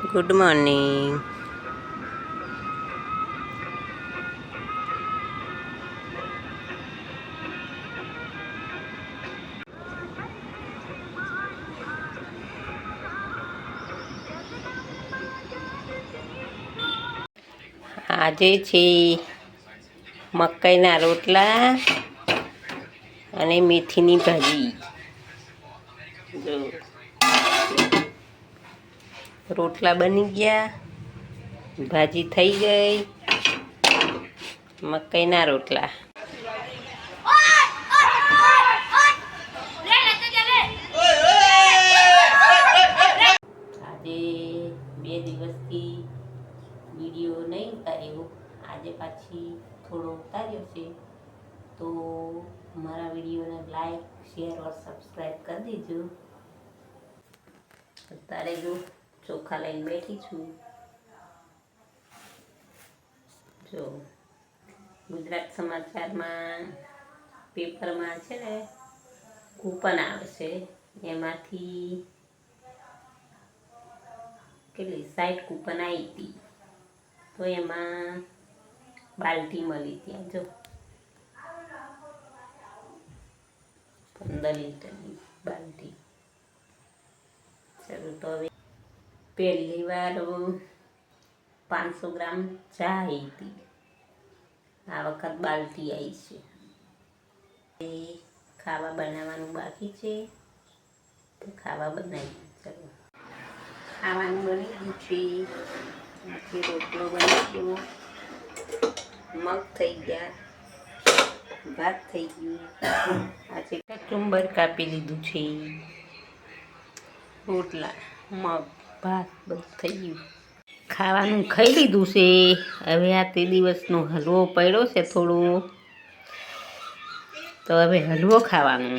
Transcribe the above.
Good morning આજે છે મકાઈના રોટલા અને મેથીની ભાજી. રોટલા બની ગયા. ભાજી થઈ ગઈ. મકાઈના રોટલા. આજે બે દિવસથી વીડિયો નહીં ઉતાર્યો. આજે પાછી થોડો ઉતાર્યો છે. તો મારા વિડીયોને લાઈક, શેર ઓર સબસ્ક્રાઈબ કરી દેજો. અત્યારે જો ચોખા લઈને બેઠી છું જો ગુજરાત સમાચારમાં પેપરમાં છે ને કૂપન આવે છે. એમાંથી કેટલી સાઠ કૂપન આવી હતી. તો એમાં બાલટી મળી ત્યાં જો. પંદર લીટરની બાલટી. ચલો તો હવે પહેલી વાર પાંચસો ગ્રામ ચા હતી. આ વખત બાલટી આવી છે. એ ખાવા બનાવવાનું બાકી છે. તો ખાવા બનાવી ચલો. ખાવાનું બની ગયું છે. આખી રોટલો બની ગયો. મગ થઈ ગયા. ભાત થઈ ગયું. આજે કચુંબર કાપી લીધું છે. રોટલા, મગ. ભાત બધું થઈ ગયું. ખાવાનું ખાઈ લીધું છે. હવે આ તે દિવસનો હલવો પડ્યો છે થોડો. તો હવે હલવો ખાવાનો.